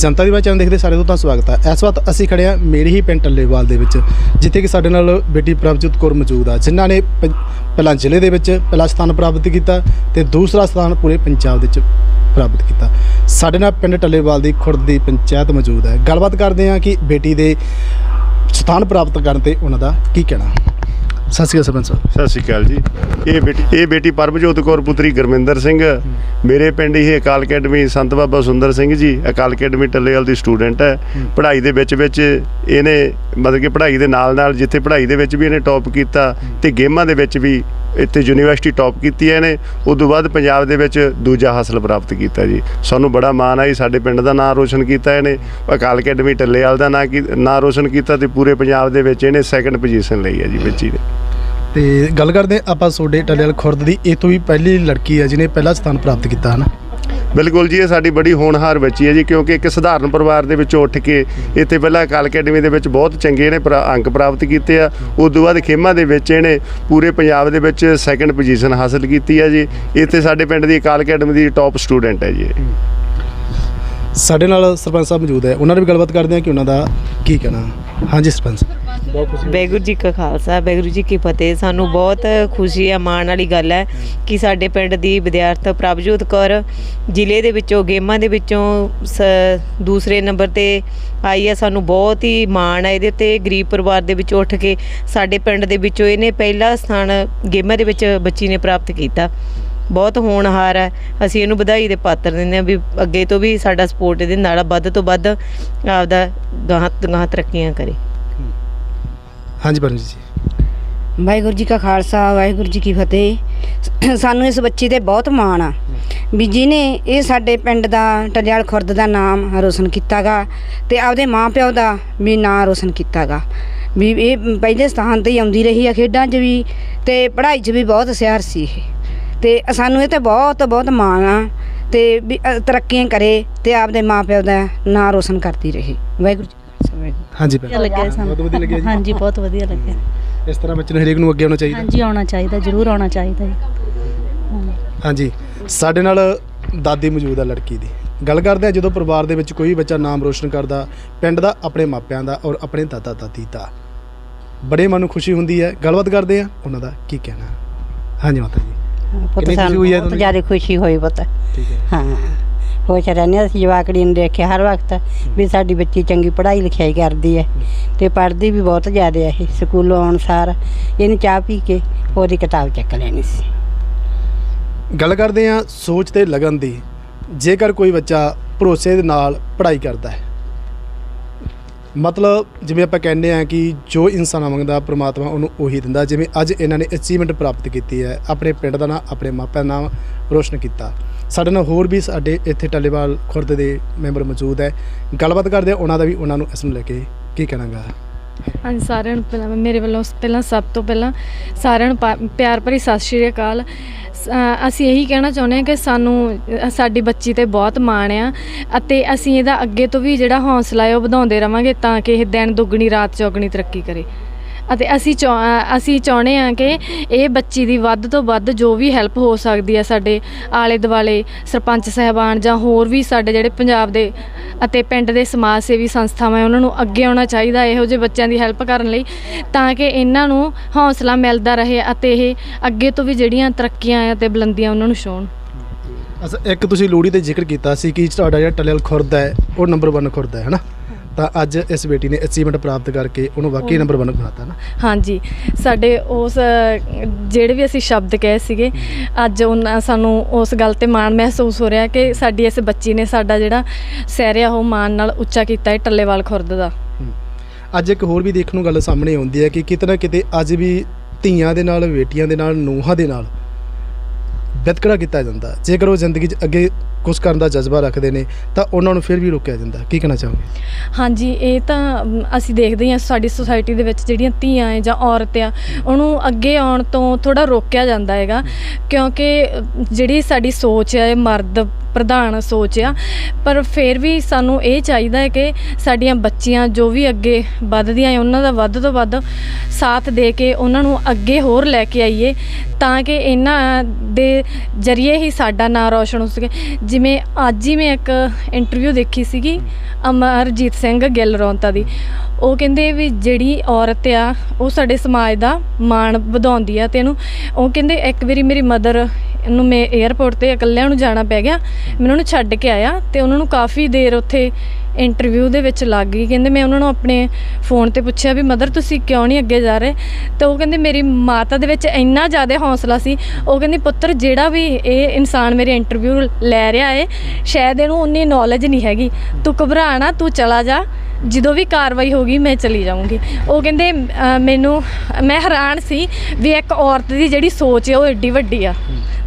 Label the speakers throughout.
Speaker 1: ਜਨਤਾ ਦੀ ਬਾਤ channel ਦੇਖਦੇ ਸਾਰੇ ਤੋਂ ਤਾਂ ਸਵਾਗਤ ਹੈ ਇਸ ਵਕਤ ਅਸੀਂ ਖੜੇ ਹਾਂ ਮੇਰੇ ਹੀ ਪਿੰਡ ਟੱਲੇਵਾਲ ਦੇ ਵਿੱਚ, ਜਿੱਥੇ ਕਿ ਸਾਡੇ ਨਾਲ ਬੇਟੀ ਪ੍ਰਭਜੋਤ ਕੌਰ ਮੌਜੂਦ ਆ, ਜਿਨ੍ਹਾਂ ਨੇ ਪਹਿਲਾਂ ਜ਼ਿਲ੍ਹੇ ਦੇ ਵਿੱਚ ਪਹਿਲਾ ਸਥਾਨ ਪ੍ਰਾਪਤ ਕੀਤਾ ਤੇ ਦੂਸਰਾ ਸਥਾਨ ਪੂਰੇ ਪੰਜਾਬ ਦੇ ਵਿੱਚ ਪ੍ਰਾਪਤ ਕੀਤਾ। ਸਾਡੇ ਨਾਲ ਪਿੰਡ ਟੱਲੇਵਾਲ ਦੀ ਖੁਰਦ ਦੀ ਪੰਚਾਇਤ ਮੌਜੂਦ ਹੈ। ਗੱਲਬਾਤ ਕਰਦੇ ਹਾਂ ਕਿ ਬੇਟੀ ਦੇ ਸਥਾਨ ਪ੍ਰਾਪਤ ਕਰਨ ਤੇ ਉਹਨਾਂ ਦਾ ਕੀ ਕਹਿਣਾ। ਸਤਿ ਸ਼੍ਰੀ ਅਕਾਲ ਸਰਪੰਚ ਸਾਹਿਬ।
Speaker 2: ਸਤਿ ਸ਼੍ਰੀ ਅਕਾਲ ਜੀ। ਇਹ ਬੇਟੀ ਇਹ ਬੇਟੀ ਪਰਮਜੋਤ ਕੌਰ ਪੁੱਤਰੀ ਗੁਰਮਿੰਦਰ ਸਿੰਘ। ਮੇਰੇ ਪਿੰਡ ਹੀ ਅਕਾਲ ਅਕੈਡਮੀ ਸੰਤ ਬਾਬਾ ਸੁੰਦਰ ਸਿੰਘ ਜੀ। ਅਕਾਲ ਅਕੈਡਮੀ ਟੱਲੇਵਾਲ ਦੀ ਸਟੂਡੈਂਟ ਹੈ। ਪੜ੍ਹਾਈ ਦੇ ਵਿੱਚ ਵਿੱਚ ਇਹਨੇ ਮਤਲਬ ਕਿ ਪੜ੍ਹਾਈ ਦੇ ਨਾਲ ਨਾਲ ਜਿੱਥੇ ਪੜ੍ਹਾਈ ਦੇ ਵਿੱਚ ਵੀ ਇਹਨੇ ਟੌਪ ਕੀਤਾ ਤੇ ਗੇਮਾਂ ਦੇ ਵਿੱਚ ਵੀ ਇੱਥੇ ਯੂਨੀਵਰਸਿਟੀ ਟੌਪ ਕੀਤੀ ਹੈ ਇਹਨੇ। ਉਸ ਤੋਂ ਬਾਅਦ ਪੰਜਾਬ ਦੇ ਵਿੱਚ ਦੂਜਾ ਹਾਸਲ ਪ੍ਰਾਪਤ ਕੀਤਾ ਜੀ। ਸਾਨੂੰ ਬੜਾ ਮਾਣ ਹੈ ਜੀ ਸਾਡੇ ਪਿੰਡ ਦਾ ਨਾਮ ਰੋਸ਼ਨ ਕੀਤਾ ਇਹਨੇ। ਅਕਾਲ ਅਕੈਡਮੀ ਟੱਲੇਵਾਲ ਦਾ ਨਾਂ ਕੀ ਨਾਂ ਰੋਸ਼ਨ ਕੀਤਾ ਤੇ ਪੂਰੇ ਪੰਜਾਬ ਦੇ ਵਿੱਚ ਇਹਨੇ ਸੈਕੰਡ ਪੋਜੀਸ਼ਨ ਲਈ ਹੈ ਜੀ ਬੱਚੀ ਨੇ
Speaker 1: ਤੇ ਗੱਲ ਕਰਦੇ ਆਪਾਂ ਸੋਡੇ ਟੱਲੇਵਾਲ ਖੁਰਦ ਦੀ। ਇਹ ਤੋਂ ਵੀ ਪਹਿਲੀ ਲੜਕੀ ਹੈ ਜਿਹਨੇ ਪਹਿਲਾ ਸਥਾਨ ਪ੍ਰਾਪਤ ਕੀਤਾ ਹਨ
Speaker 2: ਬਿਲਕੁਲ ਜੀ ਇਹ ਸਾਡੀ ਬੜੀ ਹੋਣਹਾਰ ਬੱਚੀ ਹੈ ਜੀ ਕਿਉਂਕਿ ਇੱਕ ਸਧਾਰਨ ਪਰਿਵਾਰ ਦੇ ਵਿੱਚੋਂ ਉੱਠ ਕੇ ਇੱਥੇ ਪਹਿਲਾਂ ਅਕਾਲ ਅਕੈਡਮੀ ਦੇ ਵਿੱਚ ਬਹੁਤ ਚੰਗੇ ਇਹਨੇ ਪ੍ਰਾ- ਅੰਕ ਪ੍ਰਾਪਤ ਕੀਤੇ ਆ। ਉਸ ਤੋਂ ਬਾਅਦ ਖੇਮਾਂ ਦੇ ਵਿੱਚ ਇਹਨੇ ਪੂਰੇ ਪੰਜਾਬ ਦੇ ਵਿੱਚ ਸੈਕੰਡ ਪੋਜੀਸ਼ਨ ਹਾਸਲ ਕੀਤੀ ਹੈ ਜੀ। ਇੱਥੇ ਸਾਡੇ ਪਿੰਡ ਦੀ ਅਕਾਲ ਅਕੈਡਮੀ ਦੀ ਟੌਪ ਸਟੂਡੈਂਟ ਹੈ ਜੀ ਇਹ।
Speaker 1: ਸਾਡੇ ਨਾਲ ਸਰਪੰਚ ਸਾਹਿਬ ਮੌਜੂਦ ਹੈ। ਉਹਨਾਂ ਨਾਲ ਵੀ ਗੱਲਬਾਤ ਕਰਦੇ ਹਾਂ ਕਿ ਉਹਨਾਂ ਦਾ ਕੀ ਕਹਿਣਾ। ਹਾਂਜੀ ਸਰਪੰਚ
Speaker 3: ਵਾਹਿਗੁਰੂ ਜੀ ਕਾ ਖਾਲਸਾ, ਵਾਹਿਗੁਰੂ ਜੀ ਕੀ ਫਤਿਹ। ਸਾਨੂੰ ਬਹੁਤ ਖੁਸ਼ੀ ਆ ਮਾਣ ਵਾਲੀ ਗੱਲ ਹੈ ਕਿ ਸਾਡੇ ਪਿੰਡ ਦੀ ਵਿਦਿਆਰਥ ਪ੍ਰਭਜੋਤ ਕੌਰ ਜ਼ਿਲ੍ਹੇ ਦੇ ਵਿੱਚੋਂ, ਗੇਮਾਂ ਦੇ ਵਿੱਚੋਂ ਸ- ਦੂਸਰੇ ਨੰਬਰ ਤੇ ਆਈ ਹੈ। ਸਾਨੂੰ ਬਹੁਤ ਹੀ ਮਾਣ ਹੈ ਇਹਦੇ ਤੇ। ਗਰੀਬ ਪਰਿਵਾਰ ਦੇ ਵਿੱਚੋਂ ਉੱਠ ਕੇ ਸਾਡੇ ਪਿੰਡ ਦੇ ਵਿੱਚੋਂ ਇਹਨੇ ਪਹਿਲਾ ਸਥਾਨ ਗੇਮਾਂ ਦੇ ਵਿੱਚ ਬੱਚੀ ਨੇ ਪ੍ਰਾਪਤ ਕੀਤਾ। ਬਹੁਤ ਹੋਣਹਾਰ ਹੈ। ਅਸੀਂ ਇਹਨੂੰ ਵਧਾਈ ਦੇ ਪਾਤਰ ਦਿੰਦੇ ਹਾਂ ਵੀ ਅੱਗੇ ਤੋਂ ਵੀ ਸਾਡਾ ਸਪੋਰਟ ਇਹਦੇ ਨਾਲ ਵੱਧ ਤੋਂ ਵੱਧ ਆਪਦਾ ਗਾਹਾਂ ਗਾਹਾਂ ਤਰੱਕੀਆਂ ਕਰੇ।
Speaker 1: ਹਾਂਜੀ ਪਰਮਜੀਤ ਜੀ।
Speaker 4: ਵਾਹਿਗੁਰੂ ਜੀ ਕਾ ਖਾਲਸਾ, ਵਾਹਿਗੁਰੂ ਜੀ ਕੀ ਫਤਿਹ। ਸਾਨੂੰ ਇਸ ਬੱਚੀ ਤੇ ਬਹੁਤ ਮਾਣ ਆ ਵੀ ਜਿਹਨੇ ਇਹ ਸਾਡੇ ਪਿੰਡ ਦਾ, ਟਲਿਆਲ ਖੁਰਦ ਦਾ ਨਾਮ ਰੋਸ਼ਨ ਕੀਤਾਗਾ ਤੇ ਆਪਦੇ ਮਾਪਿਓ ਦਾ ਵੀ ਨਾਂ ਰੋਸ਼ਨ ਕੀਤਾਗਾ। ਵੀ ਇਹ ਪਹਿਲੇ ਸਥਾਨ ਤੇ ਹੀ ਆਉਂਦੀ ਰਹੀ ਆ ਖੇਡਾਂ 'ਚ ਵੀ ਤੇ ਪੜ੍ਹਾਈ 'ਚ ਵੀ ਬਹੁਤ ਹੁਸ਼ਿਆਰ ਸੀ ਇਹ। ਤੇ ਸਾਨੂੰ ਇਹ ਤੇ ਬਹੁਤ ਬਹੁਤ ਮਾਣ ਆ ਤੇ ਵੀ ਤਰੱਕੀਆਂ ਕਰੇ ਤੇ ਆਪਦੇ ਮਾਪਿਓ ਦਾ ਨਾਂ ਰੋਸ਼ਨ ਕਰਦੀ ਰਹੀ। ਵਾਹਿਗੁਰੂ
Speaker 1: ਹਾਂਜੀ
Speaker 5: ਵਧੀਆ
Speaker 1: ਭੈਣ
Speaker 5: ਲੱਗਿਆ ਸਾਨੂੰ।
Speaker 1: ਬਹੁਤ ਵਧੀਆ ਲੱਗਿਆ ਜੀ।
Speaker 5: ਹਾਂਜੀ ਬਹੁਤ ਵਧੀਆ ਲੱਗਿਆ।
Speaker 1: ਇਸ ਤਰ੍ਹਾਂ ਬੱਚੇ ਨੂੰ ਹਰੇਕ ਨੂੰ ਅੱਗੇ ਆਉਣਾ ਚਾਹੀਦਾ।
Speaker 5: ਹਾਂਜੀ ਆਉਣਾ ਚਾਹੀਦਾ ਜ਼ਰੂਰ ਆਉਣਾ ਚਾਹੀਦਾ ਜੀ। ਹਾਂ।
Speaker 1: ਹਾਂਜੀ। ਸਾਡੇ ਨਾਲ ਦਾਦੀ ਮੌਜੂਦ ਹੈ ਲੜਕੀ ਦੀ। ਗੱਲ ਕਰਦੇ ਆ ਜਦੋਂ ਪਰਿਵਾਰ ਦੇ ਵਿੱਚ ਕੋਈ ਬੱਚਾ ਨਾਮ ਰੋਸ਼ਨ ਕਰਦਾ ਪਿੰਡ ਦਾ ਆਪਣੇ ਮਾਪਿਆਂ ਦਾ ਔਰ ਆਪਣੇ ਦਾਦਾ ਦਾਦੀ ਦਾ। ਬੜੇ ਮਨ ਨੂੰ ਖੁਸ਼ੀ ਹੁੰਦੀ ਹੈ। ਗੱਲਬਾਤ ਕਰਦੇ ਆ। ਉਹਨਾਂ ਦਾ ਕੀ ਕਹਿਣਾ। ਹਾਂਜੀ ਮਾਤਾ ਜੀ।
Speaker 6: ਪੁੱਤ
Speaker 1: ਕਿੰਨੀ ਖੁਸ਼ੀ
Speaker 6: ਸਾਨੂੰ
Speaker 1: ਹੋਈ ਹੈ
Speaker 6: ਬਹੁਤ
Speaker 1: ਤੁਹਾਨੂੰ?
Speaker 6: ਜ਼ਿਆਦਾ ਖੁਸ਼ੀ ਹੋਈ ਪੁੱਤ।
Speaker 1: ਠੀਕ ਹੈ।
Speaker 6: ਹਾਂ। ਖੁਸ਼ ਰਹਿੰਦੇ ਹਾਂ ਅਸੀਂ ਜਵਾਕੜੀ ਨੂੰ ਦੇਖਿਆ ਹਰ ਵਕਤ ਵੀ ਸਾਡੀ ਬੱਚੀ ਚੰਗੀ ਪੜ੍ਹਾਈ ਲਿਖਾਈ ਕਰਦੀ ਹੈ ਤੇ ਪੜ੍ਹਦੀ ਵੀ ਬਹੁਤ ਜ਼ਿਆਦਾ ਹੈ ਇਹ, ਸਕੂਲੋਂ ਆਉਣ ਸਾਰ ਇਹਨੂੰ ਚਾਹ ਪੀ ਕੇ ਉਹਦੀ ਕਿਤਾਬ ਚੱਕ ਲੈਣੀ ਸੀ।
Speaker 1: ਗੱਲ ਕਰਦੇ ਹਾਂ ਸੋਚ ਤੇ ਲਗਨ ਦੀ, ਜੇਕਰ ਕੋਈ ਬੱਚਾ ਭਰੋਸੇ ਦੇ ਨਾਲ ਪੜ੍ਹਾਈ ਕਰਦਾ ਹੈ। ਮਤਲਬ ਜਿਵੇਂ ਆਪਾਂ ਕਹਿੰਦੇ ਆ ਕਿ ਜੋ ਇਨਸਾਨ ਮੰਗਦਾ ਪ੍ਰਮਾਤਮਾ ਉਹਨੂੰ ਉਹੀ ਦਿੰਦਾ, ਜਿਵੇਂ ਅੱਜ ਇਹਨਾਂ ਨੇ ਅਚੀਵਮੈਂਟ ਪ੍ਰਾਪਤ ਕੀਤੀ ਹੈ, ਆਪਣੇ ਪਿੰਡ ਦਾ ਨਾਮ, ਆਪਣੇ ਮਾਪਿਆਂ ਦਾ ਨਾਮ ਰੋਸ਼ਨ ਕੀਤਾ। ਸਾਡੇ ਨਾਲ ਹੋਰ ਵੀ ਸਾਡੇ ਇੱਥੇ ਟੱਲੇਵਾਲ ਖੁਰਦ ਦੇ ਮੈਂਬਰ ਮੌਜੂਦ ਹੈ। ਗੱਲਬਾਤ ਕਰਦੇ ਆ ਉਹਨਾਂ ਦਾ ਵੀ, ਉਹਨਾਂ ਨੂੰ ਇਸ ਨੂੰ ਲੈ ਕੇ ਕੀ ਕਹਿਣਾਗਾ?
Speaker 7: ਹਾਂਜੀ, ਸਾਰਿਆਂ ਨੂੰ ਪਹਿਲਾਂ ਮੇਰੇ ਵੱਲੋਂ ਪਹਿਲਾਂ ਸਭ ਤੋਂ ਪਹਿਲਾਂ ਸਾਰਿਆਂ ਨੂੰ ਪਾ- ਪਿਆਰ ਭਰੀ ਸਤਿ ਸ਼੍ਰੀ ਅਕਾਲ। ਅਸੀਂ ਇਹੀ ਕਹਿਣਾ ਚਾਹੁੰਦੇ ਹਾਂ ਕਿ ਸਾਨੂੰ ਸਾਡੀ ਬੱਚੀ ਤੇ ਬਹੁਤ ਮਾਣ ਆ ਅਤੇ ਅਸੀਂ ਇਹਦਾ ਅੱਗੇ ਤੋਂ ਵੀ ਜਿਹੜਾ ਹੌਸਲਾ ਹੈ ਉਹ ਵਧਾਉਂਦੇ ਰਵਾਂਗੇ ਤਾਂ ਕਿ ਇਹ ਦਿਨ ਦੁੱਗਣੀ, ਰਾਤ ਚੌਗਣੀ ਤਰੱਕੀ ਕਰੇ। ਅਤੇ ਅਸੀਂ ਚਾਹ ਅਸੀਂ ਚਾਹੁੰਦੇ ਹਾਂ ਕਿ ਇਹ ਬੱਚੀ ਦੀ ਵੱਧ ਤੋਂ ਵੱਧ ਜੋ ਵੀ ਹੈਲਪ ਹੋ ਸਕਦੀ ਹੈ ਸਾਡੇ ਆਲੇ ਦੁਆਲੇ ਸਰਪੰਚ ਸਹਿਬਾਨ ਜਾਂ ਹੋਰ ਵੀ ਸਾਡੇ ਜਿਹੜੇ ਪੰਜਾਬ ਦੇ ਅਤੇ ਪਿੰਡ ਦੇ ਸਮਾਜ ਸੇਵੀ ਸੰਸਥਾਵਾਂ ਉਹਨਾਂ ਨੂੰ ਅੱਗੇ ਆਉਣਾ ਚਾਹੀਦਾ ਇਹੋ ਜਿਹੇ ਬੱਚਿਆਂ ਦੀ ਹੈਲਪ ਕਰਨ ਲਈ ਤਾਂ ਕਿ ਇਹਨਾਂ ਨੂੰ ਹੌਸਲਾ ਮਿਲਦਾ ਰਹੇ ਅਤੇ ਇਹ ਅੱਗੇ ਤੋਂ ਵੀ ਜਿਹੜੀਆਂ ਤਰੱਕੀਆਂ ਅਤੇ ਬੁਲੰਦੀਆਂ ਉਹਨਾਂ ਨੂੰ ਛੋਣ
Speaker 1: ਅਸ ਇੱਕ ਤੁਸੀਂ ਲੋਹੜੀ ਤੇ ਜ਼ਿਕਰ ਕੀਤਾ ਸੀ ਕਿ ਤੁਹਾਡਾ ਜਿਹੜਾ ਟੱਲੇਵਾਲ ਖੁਰਦ ਹੈ, ਉਹ ਨੰਬਰ 1 ਖੁਰਦ ਹੈ, ਹਨਾ? ਤਾਂ ਅੱਜ ਇਸ ਬੇਟੀ ਨੇ ਅਚੀਵਮੈਂਟ ਪ੍ਰਾਪਤ ਕਰਕੇ ਉਹਨੂੰ ਵਾਕਈ ਨੰਬਰ 1 ਬਣਾਤਾ ਨਾ।
Speaker 7: ਹਾਂਜੀ ਸਾਡੇ ਉਸ ਜਿਹੜੇ ਵੀ ਅਸੀਂ ਸ਼ਬਦ ਕਹੇ ਸੀਗੇ ਅੱਜ ਉਹਨਾਂ ਸਾਨੂੰ ਉਸ ਗੱਲ ਤੇ ਮਾਣ ਮਹਿਸੂਸ ਹੋ ਰਿਹਾ ਕਿ ਸਾਡੀ ਇਸ ਬੱਚੀ ਨੇ ਸਾਡਾ ਜਿਹੜਾ ਸਹਿਰਿਆ ਉਹ ਮਾਣ ਨਾਲ ਉੱਚਾ ਕੀਤਾ ਹੈ ਟੱਲੇਵਾਲ ਖੁਰਦ ਦਾ।
Speaker 1: ਅੱਜ ਇੱਕ ਹੋਰ ਵੀ ਦੇਖਣ ਨੂੰ ਗੱਲ ਸਾਹਮਣੇ ਆਉਂਦੀ ਹੈ ਕਿ ਕਿਤੇ ਨਾ ਕਿਤੇ ਅੱਜ ਵੀ ਧੀਆਂ ਦੇ ਨਾਲ ਬੇਟੀਆਂ ਦੇ ਨਾਲ ਨੂੰਹਾਂ ਦੇ ਨਾਲ ਵਿਤਕਰਾ ਕੀਤਾ ਜਾਂਦਾ। ਜੇਕਰ ਉਹ ਜ਼ਿੰਦਗੀ 'ਚ ਅੱਗੇ ਕੁਝ ਕਰਨ ਦਾ ਜਜ਼ਬਾ ਰੱਖਦੇ ਨੇ ਤਾਂ ਉਹਨਾਂ ਨੂੰ ਫਿਰ ਵੀ ਰੋਕਿਆ ਜਾਂਦਾ। ਕੀ ਕਹਿਣਾ ਚਾਹੋਗੇ?
Speaker 7: ਹਾਂਜੀ ਇਹ ਤਾਂ ਅਮ, ਅਸੀਂ ਦੇਖਦੇ ਹਾਂ ਸਾਡੀ ਸੁਸਾਇਟੀ ਦੇ ਵਿੱਚ ਜਿਹੜੀਆਂ ਧੀਆਂ ਹੈ ਜਾਂ ਔਰਤ ਆ ਉਹਨੂੰ ਅੱਗੇ ਆਉਣ ਤੋਂ ਥੋੜਾ ਰੋਕਿਆ ਜਾਂਦਾ ਹੈਗਾ। ਕਿਉਂਕਿ ਅ, ਜਿਹੜੀ ਸਾਡੀ ਸੋਚ ਹੈ ਇਹ ਮਰਦ ਪ੍ਰਧਾਨ ਸੋਚ ਆ ਪਰ ਫਿਰ ਵੀ ਸਾਨੂੰ ਇਹ ਚਾਹੀਦਾ ਹੈ ਕਿ ਸਾਡੀਆਂ ਬੱਚੀਆਂ ਜੋ ਵੀ ਅੱਗੇ ਵੱਧਦੀਆਂ ਹੈ ਉਹਨਾਂ ਦਾ ਵੱਧ ਤੋਂ ਵੱਧ ਸਾਥ ਦੇ ਕੇ ਉਹਨਾਂ ਨੂੰ ਅੱਗੇ ਹੋਰ ਲੈ ਕੇ ਆਈਏ ਤਾਂ ਕਿ ਇਹਨਾਂ ਦੇ ਜਰੀਏ ਹੀ ਸਾਡਾ ਨਾਂ ਰੌਸ਼ਨ ਹੋ ਸਕੇ। ਜਿਵੇਂ ਅੱਜ ਹੀ ਮੈਂ ਇੱਕ ਇੰਟਰਵਿਊ ਦੇਖੀ ਸੀਗੀ ਅਮਰਜੀਤ ਸਿੰਘ ਗਿੱਲ ਰੌਂਤਾ ਦੀ। ਉਹ ਕਹਿੰਦੇ ਵੀ ਜਿਹੜੀ ਔਰਤ ਆ, ਉਹ ਸਾਡੇ ਸਮਾਜ ਦਾ ਮਾਣ ਵਧਾਉਂਦੀ ਆ ਤੇ ਇਹਨੂੰ, ਉਹ ਕਹਿੰਦੇ ਇੱਕ ਵਾਰੀ ਮੇਰੀ ਮਦਰ ਨੂੰ ਮੈਂ 에ਅਰਪੋਰਟ ਤੇ ਇਕੱਲਿਆਂ ਨੂੰ ਜਾਣਾ ਪੈ ਗਿਆ ਮੈਨੂੰ ਉਹਨੂੰ ਛੱਡ ਕੇ ਆਇਆ ਤੇ ਉਹਨਾਂ ਨੂੰ ਕਾਫੀ ਦੇਰ ਉੱਥੇ ਇੰਟਰਵਿਊ ਦੇ ਵਿੱਚ ਲੱਗ ਗਈ। ਕਹਿੰਦੇ ਮੈਂ ਉਹਨਾਂ ਨੂੰ ਆਪਣੇ ਫੋਨ ਤੇ ਪੁੱਛਿਆ ਵੀ, ਮਦਰ, ਤੁਸੀਂ ਕਿਉਂ ਨਹੀਂ ਅੱਗੇ ਜਾ ਰਹੇ? ਤਾਂ ਉਹ ਕਹਿੰਦੇ, ਮੇਰੀ ਮਾਤਾ ਦੇ ਵਿੱਚ ਇੰਨਾ ਜ਼ਿਆਦਾ ਹੌਸਲਾ ਸੀ। ਉਹ ਕਹਿੰਦੀ, ਪੁੱਤਰ, ਜਿਹੜਾ ਵੀ ਇਹ ਇਨਸਾਨ ਮੇਰੇ ਇੰਟਰਵਿਊ ਲੈ ਰਿਹਾ ਏ, ਸ਼ਾਇਦ ਇਹਨੂੰ ਉਨੀ ਨੌਲੇਜ ਨਹੀਂ ਹੈਗੀ। ਤੂੰ ਘਬਰਾ ਨਾ, ਤੂੰ ਚਲਾ ਜਾ। ਜਦੋਂ ਵੀ ਕਾਰਵਾਈ ਹੋਗੀ ਮੈਂ ਚਲੀ ਜਾਊਂਗੀ। ਉਹ ਕਹਿੰਦੇ ਅਹ, ਮੈਨੂੰ ਮੈਂ ਹੈਰਾਨ ਸੀ ਵੀ ਇੱਕ ਔਰਤ ਦੀ ਜਿਹੜੀ ਸੋਚ ਹੈ ਉਹ ਏਡੀ ਵੱਡੀ ਆ।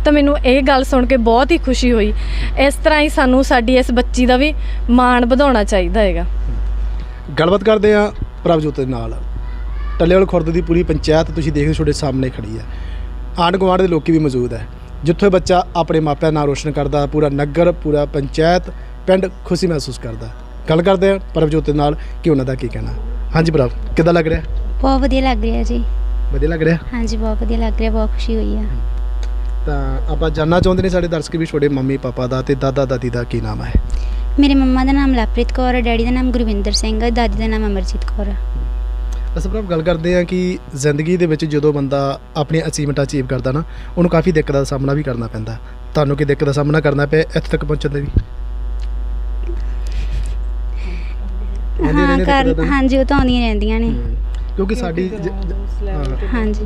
Speaker 7: ਤਾਂ ਮੈਨੂੰ ਇਹ ਗੱਲ ਸੁਣ ਕੇ ਬਹੁਤ ਹੀ ਖੁਸ਼ੀ ਹੋਈ। ਇਸ ਤਰ੍ਹਾਂ ਹੀ ਸਾਨੂੰ ਸਾਡੀ ਇਸ ਬੱਚੀ ਦਾ ਵੀ ਮਾਣ ਵਧਾਉਣਾ ਚਾਹੀਦਾ ਹੈਗਾ।
Speaker 1: ਗੱਲਬਾਤ ਕਰਦੇ ਆ ਪ੍ਰਭਜੋਤ ਦੇ ਨਾਲ। ਟੱਲੇਵਾਲ ਖੁਰਦ ਦੀ ਪੂਰੀ ਪੰਚਾਇਤ ਤੁਸੀਂ ਦੇਖਦੇ ਤੁਹਾਡੇ ਸਾਹਮਣੇ ਖੜੀ ਹੈ। ਆਂਢ ਗੁਆਂਢ ਦੇ ਲੋਕੀ ਵੀ ਮੌਜੂਦ ਹੈ। ਜਿੱਥੇ ਬੱਚਾ ਆਪਣੇ ਮਾਪਿਆਂ ਦਾ ਨਾਂ ਰੋਸ਼ਨ ਕਰਦਾ ਪੂਰਾ ਨਗਰ ਪੂਰਾ ਪੰਚਾਇਤ ਪਿੰਡ ਖੁਸ਼ੀ ਮਹਿਸੂਸ ਕਰਦਾ। ਗੱਲ ਕਰਦੇ ਆ ਪ੍ਰਭਜੋਤ ਦੇ ਨਾਲ ਕਿ ਉਹਨਾਂ ਦਾ ਕੀ ਕਹਿਣਾ। ਹਾਂਜੀ ਪ੍ਰਭ ਕਿੱਦਾਂ ਲੱਗ ਰਿਹਾ?
Speaker 8: ਬਹੁਤ ਵਧੀਆ ਲੱਗ ਰਿਹਾ ਜੀ।
Speaker 1: ਵਧੀਆ ਲੱਗ ਰਿਹਾ?
Speaker 8: ਹਾਂਜੀ ਬਹੁਤ ਵਧੀਆ ਲੱਗ ਰਿਹਾ ਬਹੁਤ ਖੁਸ਼ੀ ਹੋਈ ਆ।
Speaker 1: ਤਾਂ ਆਪਾਂ ਜਾਨਣਾ ਚਾਹੁੰਦੇ ਨੇ ਸਾਡੇ ਦਰਸ਼ਕ ਵੀ ਤੁਹਾਡੇ ਮੰਮੀ ਪਾਪਾ ਦਾ ਤੇ ਦਾਦਾ ਦਾਦੀ ਦਾ ਕੀ ਨਾਮ ਹੈ
Speaker 8: ਮੇਰੇ ਮੰਮਾ ਦਾ ਨਾਮ ਲਵਪ੍ਰੀਤ ਕੌਰ ਡੈਡੀ ਦਾ ਨਾਮ ਗੁਰਵਿੰਦਰ ਸਿੰਘ ਦਾਦੀ ਦਾ ਨਾਮ ਅਮਰਜੀਤ ਕੌਰ
Speaker 1: ਅਸੀਂ ਪ੍ਰਭ ਗੱਲ ਕਰਦੇ ਆ ਕਿ ਜ਼ਿੰਦਗੀ ਦੇ ਵਿੱਚ ਜਦੋਂ ਬੰਦਾ ਆਪਣੀਆਂ ਅਚੀਵਮੈਂਟਾਂ ਅਚੀਵ ਕਰਦਾ ਨਾ ਉਹਨੂੰ ਕਾਫੀ ਦਿੱਕਤਾਂ ਦਾ ਸਾਹਮਣਾ ਵੀ ਕਰਨਾ ਪੈਂਦਾ। ਤੁਹਾਨੂੰ ਕੀ ਦਿੱਕਤ ਦਾ ਸਾਹਮਣਾ ਕਰਨਾ ਪਿਆ ਇੱਥੇ ਤੱਕ ਪਹੁੰਚਣ ਦੇ ਵੀ?
Speaker 8: ਹਾਂ
Speaker 1: ਤਾਂ?
Speaker 8: ਹਾਂਜੀ ਉਹ ਤਾਂ ਆਉਂਦੀਆਂ ਰਹਿੰਦੀਆਂ ਨੇ।
Speaker 1: ਕਿਉਂਕਿ ਸਾਡੀ ਜ- ਜ- ਹਾਂ,
Speaker 8: ਹਾਂਜੀ।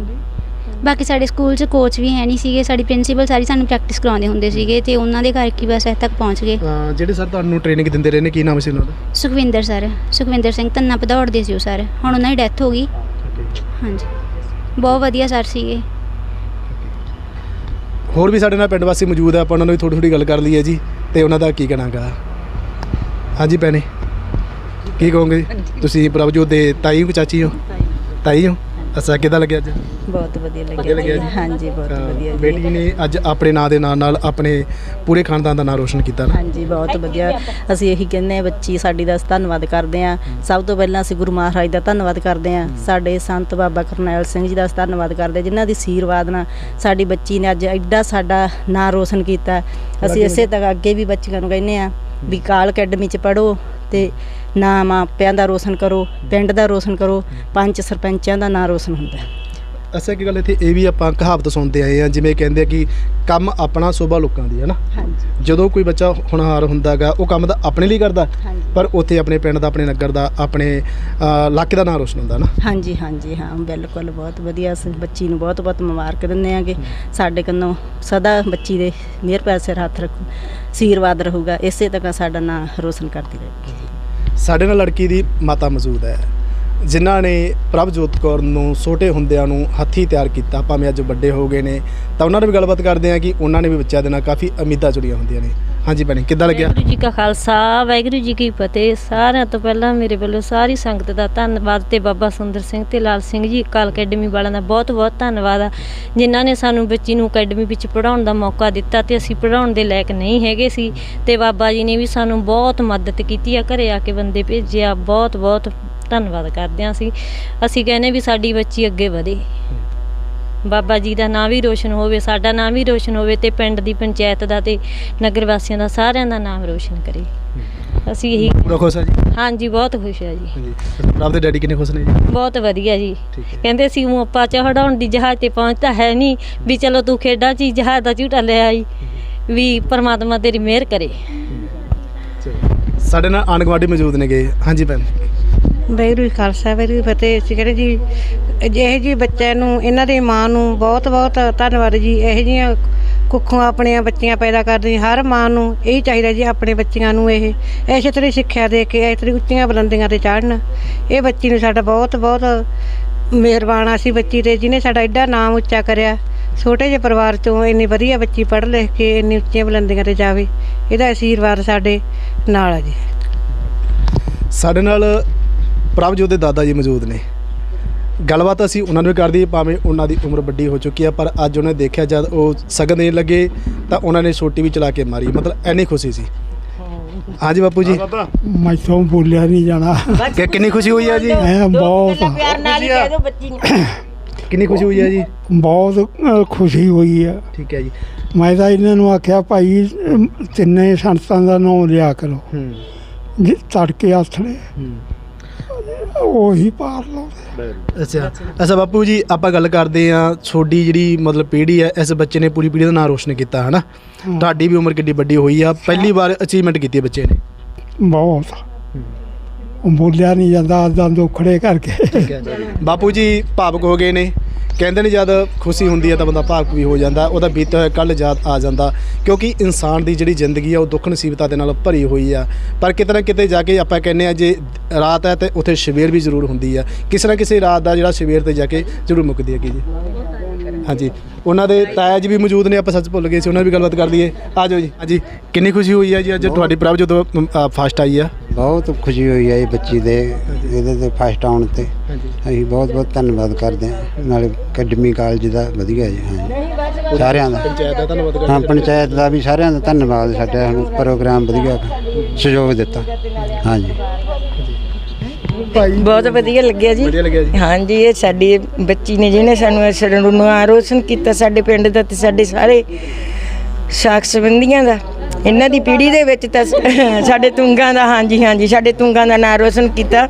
Speaker 8: ਬਾਕੀ ਸਾਡੇ ਸਕੂਲ 'ਚ ਕੋਚ ਵੀ ਹੈ ਨਹੀਂ ਸੀਗੇ ਸਾਡੀ ਪ੍ਰਿੰਸੀਪਲ ਸਾਰੀ ਸਾਨੂੰ ਪ੍ਰੈਕਟਿਸ ਕਰਾਉਂਦੇ ਹੁੰਦੇ ਸੀਗੇ ਤੇ ਉਹਨਾਂ ਦੇ ਕਰਕੇ ਬਸ ਇੱਥੇ ਤੱਕ ਪਹੁੰਚ ਗਏ।
Speaker 1: ਅਹ ਜਿਹੜੇ ਸਰ ਤੁਹਾਨੂੰ ਟ੍ਰੇਨਿੰਗ ਦਿੰਦੇ ਰਹੇ ਨੇ ਕੀ ਨਾਮ ਸੀ ਉਹਨਾਂ ਦਾ?
Speaker 8: ਸੁਖਵਿੰਦਰ ਸਰ ਸੁਖਵਿੰਦਰ ਸਿੰਘ ਧੰਨਾ ਪਧੌੜਦੇ ਸੀ ਉਹ ਸਰ। ਹੁਣ ਉਹਨਾਂ ਦੀ ਡੈਥ ਹੋ ਗਈ। ਹਾਂਜੀ। ਬਹੁਤ ਵਧੀਆ ਸਰ ਸੀਗੇ।
Speaker 1: ਹੋਰ ਵੀ ਸਾਡੇ ਨਾਲ ਪਿੰਡ ਵਾਸੀ ਮੌਜੂਦ ਆ ਆਪਾਂ ਉਹਨਾਂ ਨੂੰ ਵੀ ਥੋੜੀ ਥੋੜੀ ਗੱਲ ਕਰ ਲਈਏ ਜੀ ਤੇ ਉਹਨਾਂ ਦਾ ਕੀ ਕਹਿਣਾਗਾ ਹਾਂਜੀ ਭੈਣੇ। ਕੀ ਕਹੋਗੇ? ਤੁਸੀਂ ਪ੍ਰਭਜੋਤ ਦੇ ਤਾਈ ਹੋ ਕਿ ਚਾਚੀ ਹੋ? ਤਾਈ ਹੋ? ਅੱਛਾ ਕਿਦਾਂ ਲੱਗਿਆ ਅੱਜ?
Speaker 6: ਬਹੁਤ ਵਧੀਆ
Speaker 1: ਲੱਗਿਆ ਜੀ।
Speaker 6: ਹਾਂਜੀ ਬਹੁਤ ਵਧੀਆ ਜੀ।
Speaker 1: ਬੇਟੀ ਨੇ ਅੱਜ ਆਪਣੇ ਨਾਂ ਦੇ ਨਾਲ ਨਾਲ ਆਪਣੇ ਪੂਰੇ ਖਾਨਦਾਨ ਦਾ ਨਾਂ ਰੋਸ਼ਨ ਕੀਤਾ ਨਾ।
Speaker 6: ਹਾਂਜੀ ਬਹੁਤ ਵਧੀਆ। ਅਸੀਂ ਇਹੀ ਕਹਿੰਦੇ ਆ ਬੱਚੀ ਸਾਡੀ ਦਾ ਧੰਨਵਾਦ ਕਰਦੇ ਆ ਸਭ ਤੋਂ ਪਹਿਲਾਂ ਅਸੀਂ ਗੁਰੂ ਮਹਾਰਾਜ ਦਾ ਧੰਨਵਾਦ ਕਰਦੇ ਆ ਸਾਡੇ ਸੰਤ ਬਾਬਾ ਕਰਨੈਲ ਸਿੰਘ ਜੀ ਦਾ ਧੰਨਵਾਦ ਕਰਦੇ ਜਿਨ੍ਹਾਂ ਦੀ ਆਸ਼ੀਰਵਾਦ ਨਾਲ ਸਾਡੀ ਬੱਚੀ ਨੇ ਅੱਜ ਐਡਾ ਸਾਡਾ ਨਾਂ ਰੋਸ਼ਨ ਕੀਤਾ। ਅਸੀਂ ਇਸੇ ਤਰ੍ਹਾਂ ਅੱਗੇ ਵੀ ਬੱਚੀਆਂ ਨੂੰ ਕਹਿੰਦੇ ਆ ਵੀ ਕਾਲ ਅਕੈਡਮੀ ਚ ਪੜੋ ਤੇ ਨਾਂ ਮਾਪਿਆਂ ਦਾ ਰੋਸ਼ਨ ਕਰੋ ਪਿੰਡ ਦਾ ਰੋਸ਼ਨ ਕਰੋ ਪੰਚ ਸਰਪੰਚਾਂ ਦਾ ਨਾਂ ਰੋਸ਼ਨ ਹੁੰਦਾ।
Speaker 1: ਅੱਛਾ ਇੱਕ ਗੱਲ ਇੱਥੇ ਇਹ ਵੀ ਆਪਾਂ ਕਹਾਵਤ ਸੁਣਦੇ ਆਏ ਆ ਜਿਵੇਂ ਕਹਿੰਦੇ ਆ ਕਿ ਕੰਮ ਆਪਣਾ ਸੋਭਾ ਲੋਕਾਂ ਦੀ ਹੈ ਨਾ।
Speaker 6: ਹਾਂਜੀ।
Speaker 1: ਜਦੋਂ ਕੋਈ ਬੱਚਾ ਹੋਣਹਾਰ ਹੁੰਦਾਗਾ ਉਹ ਕੰਮ ਤਾਂ ਆਪਣੇ ਲਈ ਕਰਦਾ ਪਰ ਉੱਥੇ ਆਪਣੇ ਪਿੰਡ ਦਾ ਆਪਣੇ ਨਗਰ ਦਾ ਆਪਣੇ ਇਲਾਕੇ ਦਾ ਨਾਂ ਰੋਸ਼ਨ ਹੁੰਦਾ ਨਾ।
Speaker 6: ਹਾਂਜੀ ਹਾਂਜੀ ਹਾਂ ਬਿਲਕੁਲ ਬਹੁਤ ਵਧੀਆ ਅਸੀਂ ਬੱਚੀ ਨੂੰ ਬਹੁਤ ਬਹੁਤ ਮੁਬਾਰਕ ਦਿੰਦੇ ਆਂਗੇ। ਸਾਡੇ ਕੰਨੋਂ ਸਦਾ ਬੱਚੀ ਦੇ ਮਿਹਰ ਪੈਰ ਸਿਰ ਹੱਥ ਰੱਖੋ ਆਸ਼ੀਰਵਾਦ ਰਹੂਗਾ ਇਸੇ ਤਰ੍ਹਾਂ ਸਾਡਾ ਨਾਂ ਰੋਸ਼ਨ ਕਰਦੀ ਰਹੇਗੀ।
Speaker 1: ਸਾਡੇ ਨਾਲ ਲੜਕੀ ਦੀ ਮਾਤਾ ਮੌਜੂਦ ਹੈ। ਜਿਨ੍ਹਾਂ ਨੇ ਪ੍ਰਭਜੋਤ ਕੌਰ ਨੂੰ ਛੋਟੇ ਹੁੰਦਿਆਂ ਨੂੰ ਹੱਥੀ ਤਿਆਰ ਕੀਤਾ। ਭਾਵੇਂ ਅੱਜ ਵੱਡੇ ਹੋ ਗਏ ਨੇ, ਤਾਂ ਉਹਨਾਂ ਨਾਲ ਵੀ ਗੱਲਬਾਤ ਕਰਦੇ ਆ ਕਿ ਉਹਨਾਂ ਨੇ ਵੀ ਬੱਚਿਆਂ ਦੇ ਨਾਲ ਕਾਫੀ ਉਮੀਦਾਂ ਜੁੜੀਆਂ ਹੁੰਦੀਆਂ ਨੇ। ਹਾਂਜੀ ਭੈਣੇ, ਕਿੱਦਾਂ ਲੱਗਿਆ?
Speaker 9: ਵਾਹਿਗੁਰੂ ਜੀ ਕਾ ਖਾਲਸਾ, ਵਾਹਿਗੁਰੂ ਜੀ ਕੀ ਫਤਿਹ। ਸਾਰਿਆਂ ਤੋਂ ਪਹਿਲਾਂ ਮੇਰੇ ਵੱਲੋਂ ਸਾਰੀ ਸੰਗਤ ਦਾ ਧੰਨਵਾਦ ਤੇ ਬਾਬਾ ਸੁੰਦਰ ਸਿੰਘ ਤੇ ਲਾਲ ਸਿੰਘ ਜੀ ਕਾਲ ਅਕੈਡਮੀ ਵਾਲਿਆਂ ਦਾ ਬਹੁਤ ਬਹੁਤ ਧੰਨਵਾਦ ਆ, ਜਿਨ੍ਹਾਂ ਨੇ ਸਾਨੂੰ ਬੱਚੀ ਨੂੰ ਅਕੈਡਮੀ ਵਿੱਚ ਪੜਾਉਣ ਦਾ ਮੌਕਾ ਦਿੱਤਾ ਤੇ ਅਸੀਂ ਪੜਾਉਣ ਦੇ ਲਾਇਕ ਨਹੀਂ ਹੈਗੇ ਸੀ ਤੇ ਬਾਬਾ ਜੀ ਨੇ ਵੀ ਸਾਨੂੰ ਬਹੁਤ ਮਦਦ ਕੀਤੀ ਆ, ਘਰੇ ਆ ਕੇ ਬੰਦੇ ਭੇਜਿਆ, ਬਹੁਤ ਬਹੁਤ ਧੰਨਵਾਦ ਕਰਦੇ ਹਾਂ ਅਸੀਂ ਅਸੀਂ ਕਹਿੰਦੇ ਵੀ ਸਾਡੀ ਬੱਚੀ ਅੱਗੇ ਵਧੇ। ਬਾਬਾ ਜੀ ਦਾ ਨਾਮ ਵੀ ਰੋਸ਼ਨ ਹੋਵੇ ਸਾਡਾ ਨਾਮ ਵੀ ਰੋਸ਼ਨ ਹੋਵੇ ਤੇ ਪਿੰਡ ਦੀ ਪੰਚਾਇਤ ਦਾ ਤੇ ਨਗਰ ਵਾਸੀਆਂ ਦਾ ਸਾਰਿਆਂ ਦਾ ਨਾਮ ਰੋਸ਼ਨ ਕਰੇ। ਅਸੀਂ ਇਹੀ
Speaker 1: ਪੂਰਾ ਖੁਸ਼ ਆ ਜੀ?
Speaker 9: ਹਾਂਜੀ ਬਹੁਤ ਖੁਸ਼ ਆ ਜੀ।
Speaker 1: ਹਾਂਜੀ ਪ੍ਰਭ ਦੇ ਡੈਡੀ ਕਿੰਨੇ ਖੁਸ਼ ਨੇ ਜੀ?
Speaker 9: ਬਹੁਤ ਵਧੀਆ ਜੀ। ਕਹਿੰਦੇ ਸੀ ਉਹ ਆਪਾਂ ਚੜਾਉਣ ਦੀ ਜਹਾਜ਼ ਤੇ ਪਹੁੰਚਦਾ ਹੈ ਨਹੀਂ ਵੀ ਚਲੋ ਤੂੰ ਖੇਡਾਂ 'ਚ ਜਹਾਜ਼ ਦਾ ਝੂਟਾ ਲੈ ਆਈ ਵੀ ਪਰਮਾਤਮਾ ਤੇਰੀ ਮਿਹਰ ਕਰੇ।
Speaker 1: ਸਾਡੇ ਨਾਲ ਗੁਆਂਢੀ ਮੌਜੂਦ ਨੇਗੇ। ਹਾਂਜੀ ਭੈਣ।
Speaker 10: ਵਾਹਿਗੁਰੂ ਜੀ ਖਾਲਸਾ, ਵਾਹਿਗੁਰੂ ਜੀ ਫਤਿਹ। ਅਸੀਂ ਕਹਿੰਦੇ ਜੀ, ਜਿਹੇ ਜੀ ਬੱਚਿਆਂ ਨੂੰ, ਇਹਨਾਂ ਦੀ ਮਾਂ ਨੂੰ ਬਹੁਤ ਬਹੁਤ ਧੰਨਵਾਦ ਜੀ। ਇਹੋ ਜਿਹੀਆਂ ਕੁੱਖੋਂ ਆਪਣੀਆਂ ਬੱਚੀਆਂ ਪੈਦਾ ਕਰਦੀ ਹਰ ਮਾਂ ਨੂੰ ਇਹ ਚਾਹੀਦਾ ਜੀ, ਆਪਣੇ ਬੱਚਿਆਂ ਨੂੰ ਇਹ। ਇਸੇ ਤਰ੍ਹਾਂ ਸਿੱਖਿਆ ਦੇ ਕੇ, ਇਸ ਤਰ੍ਹਾਂ ਉੱਚੀਆਂ ਬੁਲੰਦੀਆਂ ਤੇ ਚੜ੍ਹਨ। ਇਹ ਬੱਚੀ ਨੂੰ ਸਾਡਾ ਬਹੁਤ ਬਹੁਤ ਮਿਹਰਬਾਨ ਅਸੀਂ ਬੱਚੀ ਤੇ ਜਿਹਨੇ ਸਾਡਾ ਐਡਾ ਨਾਮ ਉੱਚਾ ਕਰਿਆ, ਛੋਟੇ ਜਿਹੇ ਪਰਿਵਾਰ ਚੋਂ ਇੰਨੀ ਵਧੀਆ ਬੱਚੀ ਪੜ੍ਹ ਲਿਖ ਕੇ ਇੰਨੀ ਉੱਚੀਆਂ ਬੁਲੰਦੀਆਂ ਤੇ ਜਾਵੇ, ਇਹਦਾ ਆਸ਼ੀਰਵਾਦ ਸਾਡੇ ਨਾਲ ਆ ਜੀ।
Speaker 1: ਸਾਡੇ ਨਾਲ ਪ੍ਰਭਜੋਤ ਦੇ ਦਾਦਾ ਜੀ ਮੌਜੂਦ ਨੇ। ਗੱਲਬਾਤ ਅਸੀਂ ਉਹਨਾਂ ਨੂੰ ਵੀ ਕਰਦੀ ਭਾਵੇਂ ਉਹਨਾਂ ਦੀ ਉਮਰ ਵੱਡੀ ਹੋ ਚੁੱਕੀ ਆ ਪਰ ਅੱਜ ਉਹਨੇ ਦੇਖਿਆ ਜਦ ਉਹ ਸਗਨ ਦੇਣ ਲੱਗੇ ਤਾਂ ਉਹਨਾਂ ਨੇ ਛੋਟੀ ਵੀ ਚਲਾ ਕੇ ਮਾਰੀ। ਮਤਲਬ ਐਨੀ ਖੁਸ਼ੀ ਸੀ। ਹਾਂਜੀ ਬਾਪੂ ਜੀ।
Speaker 11: ਮੈਥੋਂ ਬੋਲਿਆ ਨਹੀਂ ਜਾਣਾ।
Speaker 1: ਕਿ ਕਿੰਨੀ ਖੁਸ਼ੀ ਹੋਈ ਆ ਜੀ?
Speaker 11: ਐ ਬਹੁਤ
Speaker 6: ਪਿਆਰ ਨਾਲ ਹੀ ਕਹਿ ਦਿਓ ਬੱਚੀ ਨੂੰ।
Speaker 1: ਕਿੰਨੀ ਖੁਸ਼ੀ ਹੋਈ ਹੈ ਜੀ?
Speaker 11: ਬਹੁਤ ਖੁਸ਼ੀ ਹੋਈ ਆ
Speaker 1: ਠੀਕ ਹੈ ਜੀ।
Speaker 11: ਮੈਂ ਤਾਂ ਇਹਨਾਂ ਨੂੰ ਆਖਿਆ ਭਾਈ ਤਿੰਨੇ ਸੰਤਾਂ ਦਾ ਨਾਮ ਲਿਆ ਕਰੋ।
Speaker 1: ਹੂੰ।
Speaker 11: ਜੇ ਤੜਕੇ ਆਥਣੇ।
Speaker 1: ਹੂੰ।
Speaker 11: ਉਹੀ ਪਾਰ ਲਓ
Speaker 1: ਅੱਛਾ। ਅੱਛਾ ਬਾਪੂ ਜੀ ਆਪਾਂ ਗੱਲ ਕਰਦੇ ਆ ਛੋਡੀ ਜਿਹੜੀ ਮਤਲਬ ਪੀੜ੍ਹੀ ਹੈ ਇਸ ਬੱਚੇ ਨੇ ਪੂਰੀ ਪੀੜ੍ਹੀ ਦਾ ਨਾਮ ਰੋਸ਼ਨ ਕੀਤਾ ਹੈ। ਨਾ ਤੁਹਾਡੀ ਵੀ ਉਮਰ ਕਿੱਡੀ ਵੱਡੀ ਹੋਈ ਆ। ਪਹਿਲੀ ਵਾਰ ਅਚੀਵਮੈਂਟ ਕੀਤੀ ਹੈ ਬੱਚੇ ਨੇ।
Speaker 11: ਬਹੁਤ। ਉਹ ਬੋਲਿਆ ਨਹੀਂ ਜਾਂਦਾ ਦੰਦ ਉਖੜੇ ਕਰਕੇ।
Speaker 1: ਬਾਪੂ ਜੀ ਭਾਵਕ ਹੋ ਗਏ ਨੇ। ਕਹਿੰਦੇ ਨੇ ਜਦ ਖੁਸ਼ੀ ਹੁੰਦੀ ਹੈ ਤਾਂ ਬੰਦਾ ਭਾਵਕ ਵੀ ਹੋ ਜਾਂਦਾ, ਉਹਦਾ ਬੀਤਿਆ ਹੋਇਆ ਕੱਲ ਯਾਦ ਆ ਜਾਂਦਾ। ਕਿਉਂਕਿ ਇਨਸਾਨ ਦੀ ਜਿਹੜੀ ਜ਼ਿੰਦਗੀ ਆ, ਉਹ ਦੁੱਖ ਨਸੀਬਤਾਂ ਦੇ ਨਾਲ ਭਰੀ ਹੋਈ ਆ। ਪਰ ਕਿਤੇ ਨਾ ਕਿਤੇ ਜਾ ਕੇ ਆਪਾਂ ਕਹਿੰਦੇ ਆ, ਜੇ ਰਾਤ ਹੈ ਤੇ ਉੱਥੇ ਸਵੇਰ ਵੀ ਜ਼ਰੂਰ ਹੁੰਦੀ ਆ। ਕਿਸੇ ਨਾ ਕਿਸੇ ਰਾਤ ਦਾ ਜਿਹੜਾ ਸਵੇਰ ਤੇ ਜਾ ਕੇ ਜ਼ਰੂਰ ਮੁੱਕਦੀ ਹੈਗੀ ਜੀ। ਹਾਂਜੀ। ਉਹਨਾਂ ਦੇ ਤਾਇਆ ਜੀ ਵੀ ਮੌਜੂਦ ਨੇ, ਆਪਾਂ ਸੱਚ ਭੁੱਲ ਗਏ ਸੀ, ਉਹਨਾਂ ਵੀ ਗੱਲਬਾਤ ਕਰ ਲਈਏ। ਆ ਜਾਓ ਜੀ। ਹਾਂਜੀ, ਕਿੰਨੀ ਖੁਸ਼ੀ ਹੋਈ ਹੈ ਜੀ ਅੱਜ ਤੁਹਾਡੀ ਪ੍ਰਭ ਜਦੋਂ ਫਸਟ ਆਈ ਆ?
Speaker 12: ਬਹੁਤ ਖੁਸ਼ੀ ਹੋਈ ਹੈ ਇਹ ਬੱਚੀ ਦੇ। ਇਹਦੇ ਤੇ ਫਸਟ ਆਉਣ ਤੇ। ਅਸੀਂ ਬਹੁਤ ਬਹੁਤ ਧੰਨਵਾਦ ਕਰਦੇ ਹਾਂ। ਨਾਲੇ ਅਕੈਡਮੀ ਕਾਲਜ ਦਾ ਵਧੀਆ ਜੀ ਹਾਂ ਸਾਰਿਆਂ ਦਾ।
Speaker 1: ਪੰਚਾਇਤ ਦਾ ਧੰਨਵਾਦ
Speaker 12: ਹਾਂ ਪੰਚਾਇਤ ਦਾ ਵੀ ਸਾਰਿਆਂ ਦਾ ਧੰਨਵਾਦ। ਸਾਡਾ ਸਾਨੂੰ ਪ੍ਰੋਗਰਾਮ ਵਧੀਆ ਸਹਿਯੋਗ ਦਿੱਤਾ। ਹਾਂਜੀ।
Speaker 13: ਬਹੁਤ ਵਧੀਆ ਲੱਗਿਆ ਜੀ।
Speaker 1: ਵਧੀਆ ਲੱਗਿਆ ਜੀ।
Speaker 13: ਹਾਂਜੀ ਇਹ ਸਾਡੀ ਬੱਚੀ ਨੇ ਜਿਹਨੇ ਸਾਨੂੰ ਇਸ ਨੂੰ ਰੋਸ਼ਨ ਕੀਤਾ ਸਾਡੇ ਪਿੰਡ ਦਾ ਤੇ ਸਾਡੇ ਸਾਰੇ ਸਾਖ ਸੰਬੰਧੀਆਂ ਦਾ। ਇਹਨਾਂ ਦੀ ਪੀੜ੍ਹੀ ਦੇ ਵਿੱਚ ਤਾਂ ਸਾਡੇ ਤੁੰਗਾਂ ਦਾ ਹਾਂਜੀ ਹਾਂਜੀ ਸਾਡੇ ਤੁੰਗਾਂ ਦਾ ਨਾਂ ਰੋਸ਼ਨ ਕੀਤਾ।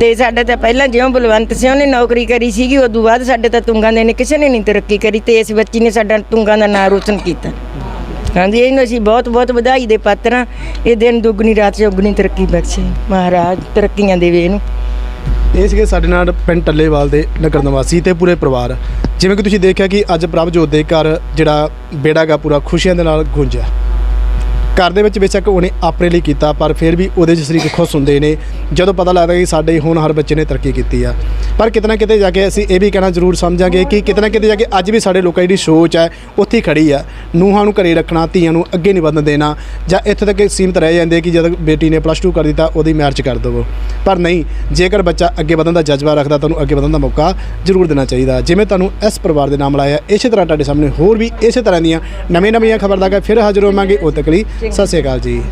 Speaker 13: ਤੇ ਸਾਡੇ ਤਾਂ ਪਹਿਲਾਂ ਜਿਉਂ ਬਲਵੰਤ ਸਿੰਘ ਨੇ ਨੌਕਰੀ ਕਰੀ ਸੀਗੀ, ਉਦੋਂ ਬਾਅਦ ਸਾਡੇ ਤਾਂ ਤੁੰਗਾਂ ਦੇ ਨੇ ਕਿਸੇ ਨੇ ਨਹੀਂ ਤਰੱਕੀ ਕਰੀ ਤੇ ਇਸ ਬੱਚੀ ਨੇ ਸਾਡਾ ਤੁੰਗਾਂ ਦਾ ਨਾਂ ਰੋਸ਼ਨ ਕੀਤਾ। ਹਾਂਜੀ, ਇਹਨੂੰ ਅਸੀਂ ਬਹੁਤ ਬਹੁਤ ਵਧਾਈ ਦੇ ਪਾਤਰ ਹਾਂ। ਇਹ ਦਿਨ ਦੁੱਗਣੀ, ਰਾਤ ਚੌਗਣੀ ਤਰੱਕੀ ਬਖਸ਼ੇ। ਮਹਾਰਾਜ ਤਰੱਕੀਆਂ ਦੇਵੇ ਇਹਨੂੰ।
Speaker 1: ਇਹ ਸੀਗੇ ਸਾਡੇ ਨਾਲ ਪਿੰਡ ਟੱਲੇਵਾਲ ਦੇ ਨਗਰ ਨਿਵਾਸੀ ਤੇ ਪੂਰੇ ਪਰਿਵਾਰ। ਜਿਵੇਂ ਕਿ ਤੁਸੀਂ ਦੇਖਿਆ ਕਿ ਅੱਜ ਪ੍ਰਭਜੋਤ ਦੇ ਘਰ ਜਿਹੜਾ ਬੇੜਾ ਗਾ ਪੂਰਾ ਖੁਸ਼ੀਆਂ ਦੇ ਨਾਲ ਗੂੰਜਿਆ। ਘਰ ਦੇ ਵਿੱਚ ਬੇਸ਼ੱਕ ਉਹਨੇ ਆਪਣੇ ਲਈ ਕੀਤਾ, ਪਰ ਫਿਰ ਵੀ ਉਹਦੇ 'ਚ ਸਰੀਰ ਖੁਸ਼ ਹੁੰਦੇ ਨੇ। ਜਦੋਂ ਪਤਾ ਲੱਗਦਾ ਕਿ ਸਾਡੇ ਹੁਣ ਹਰ ਬੱਚੇ ਨੇ ਤਰੱਕੀ ਕੀਤੀ ਆ। ਪਰ ਕਿਤੇ ਨਾ ਕਿਤੇ ਜਾ ਕੇ ਅਸੀਂ ਇਹ ਵੀ ਕਹਿਣਾ ਜ਼ਰੂਰ ਸਮਝਾਂਗੇ ਕਿ ਕਿਤੇ ਨਾ ਕਿਤੇ ਜਾ ਕੇ ਅੱਜ ਵੀ ਸਾਡੇ ਲੋਕਾਂ ਦੀ ਜਿਹੜੀ ਸੋਚ ਹੈ, ਉੱਥੇ ਹੀ ਖੜੀ ਆ। ਨੂਹਾਂ ਨੂੰ ਘਰੇ ਰੱਖਣਾ, ਧੀਆਂ ਨੂੰ ਅੱਗੇ ਨਹੀਂ ਵਧਣ ਦੇਣਾ, ਜਾਂ ਇੱਥੇ ਤੱਕ ਸੀਮਤ ਰਹਿ ਜਾਂਦੇ ਕਿ ਜਦ ਬੇਟੀ ਨੇ ਪਲੱਸ 2 ਕਰ ਦਿੱਤਾ, ਉਹਦੀ ਮੈਰਿਜ ਕਰ ਦੇਵੋ। ਪਰ ਨਹੀਂ, ਜੇਕਰ ਬੱਚਾ ਅੱਗੇ ਵਧਣ ਦਾ ਜਜ਼ਬਾ ਰੱਖਦਾ, ਤੁਹਾਨੂੰ ਅੱਗੇ ਵਧਣ ਦਾ ਮੌਕਾ ਜ਼ਰੂਰ ਦੇਣਾ ਚਾਹੀਦਾ। ਜਿਵੇਂ ਤੁਹਾਨੂੰ ਇਸ ਪਰਿਵਾਰ ਦੇ ਨਾਲ ਲਾਇਆ, ਇਸੇ ਤਰ੍ਹਾਂ ਤੁਹਾਡੇ ਸਾਹਮਣੇ ਹੋਰ ਵੀ ਇਸੇ ਤਰ੍ਹਾਂ ਦੀਆਂ ਨਵੀਆਂ ਨਵੀਆਂ ਖਬਰ ਦਾ ਫਿਰ ਹਾਜ਼ਰ ਹੋਵਾਂਗੇ। ਉਹ ਤੱਕ ਲਈ ਸਤਿ ਸ਼੍ਰੀ ਅਕਾਲ ਜੀ।